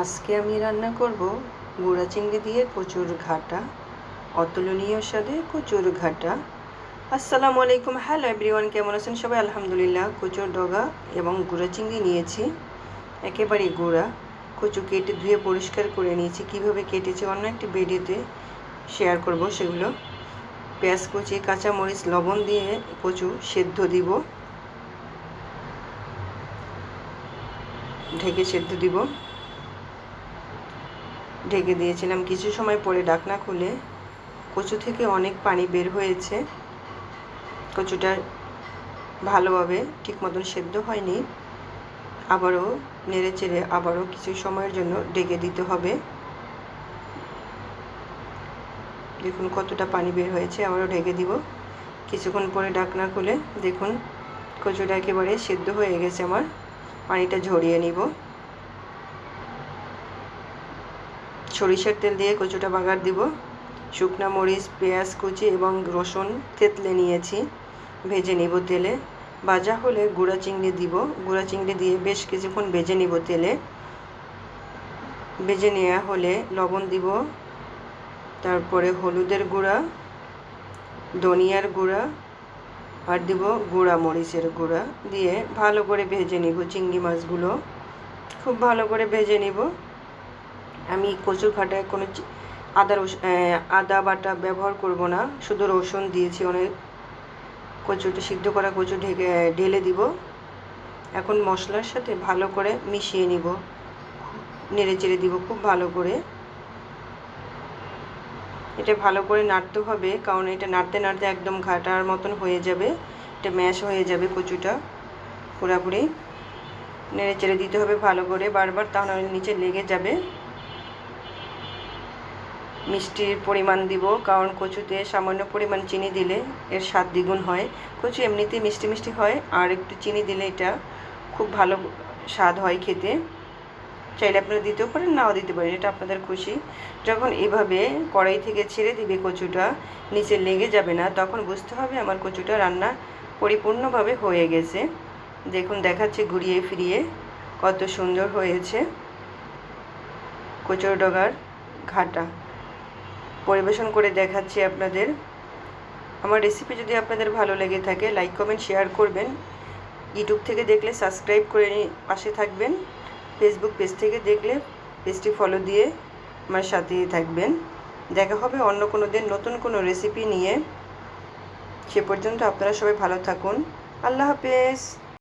আজকে আমি রান্না করব গুঁড়া চিংড়ি দিয়ে কচুর ঘাটা, অতুলনীয় স্বাদে কচুর ঘাটা। আসসালামু আলাইকুম, হ্যালো এভরিওয়ান, কেমন আছেন সবাই? আলহামদুলিল্লাহ, কচুর ডগা এবং গুঁড়া চিংড়ি নিয়েছি। একেবারে গুঁড়া। কচু কেটে ধুয়ে পরিষ্কার করে নিয়েছি। কীভাবে কেটেছি অন্য একটি ভিডিওতে শেয়ার করব সেগুলো। পেঁয়াজ কুচি, কাঁচামরিচ, লবণ দিয়ে কচু সেদ্ধ দিব। ঢেকে সেদ্ধ দিব। ঢেকে দিয়েছিলাম। কিছু সময় পরে ডাকনা খুলে কচু থেকে অনেক পানি বের হয়েছে। কচুটা ভালোভাবে ঠিক মতন সেদ্ধ হয়নি। আবারও নেড়ে চেড়ে আবারও কিছু সময়ের জন্য ডেকে দিতে হবে। দেখুন কতটা পানি বের হয়েছে, আবারও ঢেকে দিব। কিছুক্ষণ পরে ডাকনা খুলে দেখুন কচুটা একেবারে সেদ্ধ হয়ে গেছে আমার। পানিটা ঝরিয়ে নিব। সরিষার তেল দিয়ে কচুটা বাগার দিব। শুকনা মরিচ, পেঁয়াজ কুচি এবং রসুন তেতলে নিয়েছি। ভেজে নিব তেলে। ভাজা হলে গুঁড়া চিংড়ি দিব। গুঁড়া চিংড়ি দিয়ে বেশ কিছুক্ষণ ভেজে নিব তেলে। ভেজে নেওয়া হলে লবণ দিব। তারপরে হলুদের গুঁড়া, ধনিয়ার গুঁড়া আর দিব গুঁড়া মরিচের গুঁড়া দিয়ে ভালো করে ভেজে নিব চিংড়ি মাছগুলো। খুব ভালো করে ভেজে নিব। আমি কচুর ঘাটায় কোনো আদা আদা বাটা ব্যবহার করব না। শুধু রসুন দিয়েছি অনেক। কচুটা সিদ্ধ করা কচু ঢেকে ঢেলে দিব। এখন মশলার সাথে ভালো করে মিশিয়ে নিব। নেড়ে চেড়ে দিব খুব ভালো করে। এটা ভালো করে নাড়তে হবে, কারণ এটা নাড়তে নাড়তে একদম ঘাটার মতন হয়ে যাবে। এটা ম্যাশ হয়ে যাবে কচুটা পুরাপুরি। নেড়ে চেড়ে দিতে হবে ভালো করে। বারবার তাহলে নিচে লেগে যাবে। মিষ্টির পরিমাণ দিব, কারণ কচুতে সামান্য পরিমাণ চিনি দিলে এর স্বাদ দ্বিগুণ হয়। কচু এমনিতেই মিষ্টি মিষ্টি হয়, আর একটু চিনি দিলে এটা খুব ভালো স্বাদ হয় খেতে। চাইলে আপনারা দিতেও পারেন, নাও দিতে পারেন, এটা আপনাদের খুশি। যখন এভাবে কড়াই থেকে ছেড়ে দিবে কচুটা, নিচে লেগে যাবে না, তখন বুঝতে হবে আমার কচুটা রান্না পরিপূর্ণভাবে হয়ে গেছে। দেখুন, দেখাচ্ছে ঘুরিয়ে ফিরিয়ে কত সুন্দর হয়েছে কচুর ডগার ঘাটা। পরিবেশন করে দেখাচ্ছি আপনাদের। আমার রেসিপি যদি আপনাদের ভালো লেগে থাকে লাইক কমেন্ট শেয়ার করবেন। ইউটিউব থেকে দেখলে সাবস্ক্রাইব করে পাশে থাকবেন। ফেসবুক পেজ থেকে দেখলে পেজটি ফলো দিয়ে আমার সাথেই থাকবেন। দেখা হবে অন্য কোনো দিন নতুন কোনো রেসিপি নিয়ে। সে পর্যন্ত আপনারা সবাই ভালো থাকুন। আল্লাহ হাফেজ।